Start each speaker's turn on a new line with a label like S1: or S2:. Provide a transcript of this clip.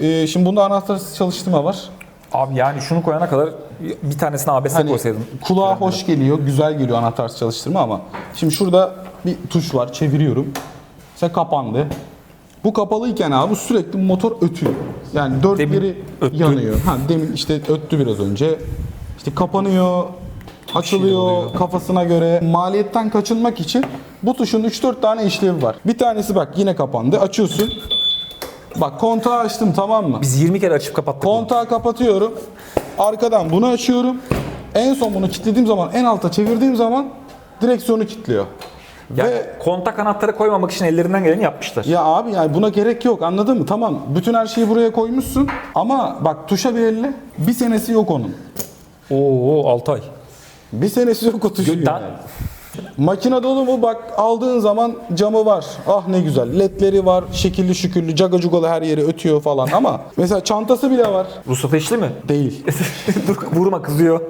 S1: Ee, şimdi bunda anahtarsız çalıştırma var.
S2: Abi yani şunu koyana kadar bir tanesine ABS
S1: Hani
S2: koysaydın.
S1: kulağa hoş geliyor, güzel geliyor anahtarsız çalıştırma ama şimdi şurada bir tuş var, çeviriyorum. İşte kapandı. Bu kapalıyken abi sürekli motor ötüyor. Yani dört
S2: Demin
S1: yanıyor. Ha, demin işte öttü biraz önce. İşte kapanıyor, açılıyor kafasına göre. Maliyetten kaçınmak için bu tuşun 3-4 tane işlevi var. Bir tanesi bak yine kapandı. Açıyorsun. Bak kontağı açtım tamam mı?
S2: Biz 20 kere açıp kapattık. bunu.
S1: Kontağı kapatıyorum. Arkadan bunu açıyorum. En son bunu kilitlediğim zaman, en alta çevirdiğim zaman direksiyonu kilitliyor.
S2: Yani
S1: Ve
S2: kontak anahtarı koymamak için ellerinden geleni yapmışlar.
S1: ya abi yani buna gerek yok anladın mı? Tamam bütün her şeyi buraya koymuşsun ama bak tuşa bir elle bir senesi yok onun.
S2: Oo 6 ay.
S1: Bir senesi yok o tuşun
S2: Gökten-
S1: yani. Makine dolu mu? Bak aldığın zaman camı var. Ah ne güzel. Ledleri var. Şekilli şükürlü. Caga cugalı her yeri ötüyor falan ama mesela çantası bile var.
S2: Ruhsat eşli mi?
S1: Değil.
S2: Dur vurma kızıyor.